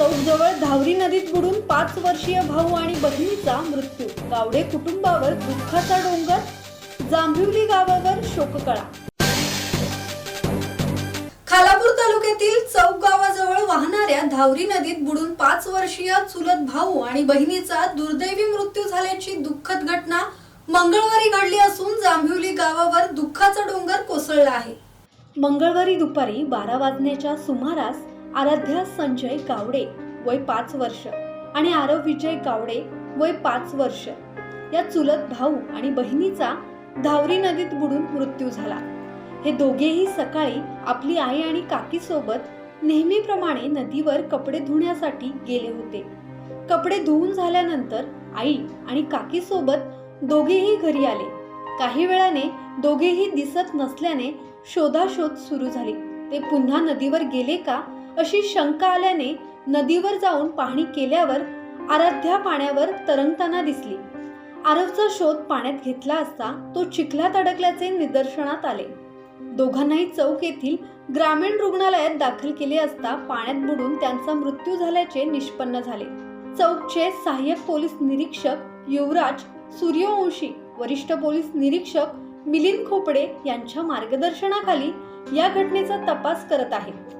चौकजवळ धावरी नदीत बुडून पाच वर्षीय भाऊ आणि बहिणीचा मृत्यू. गावडे कुटुंबावर दुःखाचा डोंगर जांभिवली गावावर शोककळा. खालापूर तालुक्यातील चौक गावाजवळ वाहणाऱ्या धावरी नदीत बुडून पाच वर्षीय चुलत भाऊ आणि बहिणीचा दुर्दैवी मृत्यू झाल्याची दुःखद घटना मंगळवारी घडली असून जांभिवली गावावर दुःखाचा डोंगर कोसळला आहे. मंगळवारी दुपारी बारा वाजण्याच्या सुमारास आराध्या संजय गावडे वय पाच वर्ष. आणि आरव विजय गावडे वय पाच वर्ष. या चुलत भाऊ आणि बहिणीचा धावरी नदीत बुडून मृत्यू झाला. हे दोघेही सकाळी आपली आई आणि काकी सोबत नेहमीप्रमाणे नदीवर कपडे धुण्यासाठी गेले होते. कपडे धुवून झाल्यानंतर आई आणि काकी सोबत दोघेही घरी आले. काही वेळाने दोघेही दिसत नसल्याने शोधाशोध सुरू झाली. ते पुन्हा नदीवर गेले का? अशी शंका आल्याने नदीवर जाऊन पाहणी केल्यावर आराध्या पाण्यावर तरंगताना दिसली. आरवचा शोध पाण्यात घेतला असता तो चिखलात अडकल्याचे निदर्शनात आले. दोघांनाही चौक येथील ग्रामीण रुग्णालयात दाखल केले असता पाण्यात बुडून त्यांचा मृत्यू झाल्याचे निष्पन्न झाले. चौकचे सहाय्यक पोलीस निरीक्षक युवराज सूर्यवंशी वरिष्ठ पोलीस निरीक्षक मिलिंद खोपडे यांच्या मार्गदर्शनाखाली या घटनेचा तपास करत आहेत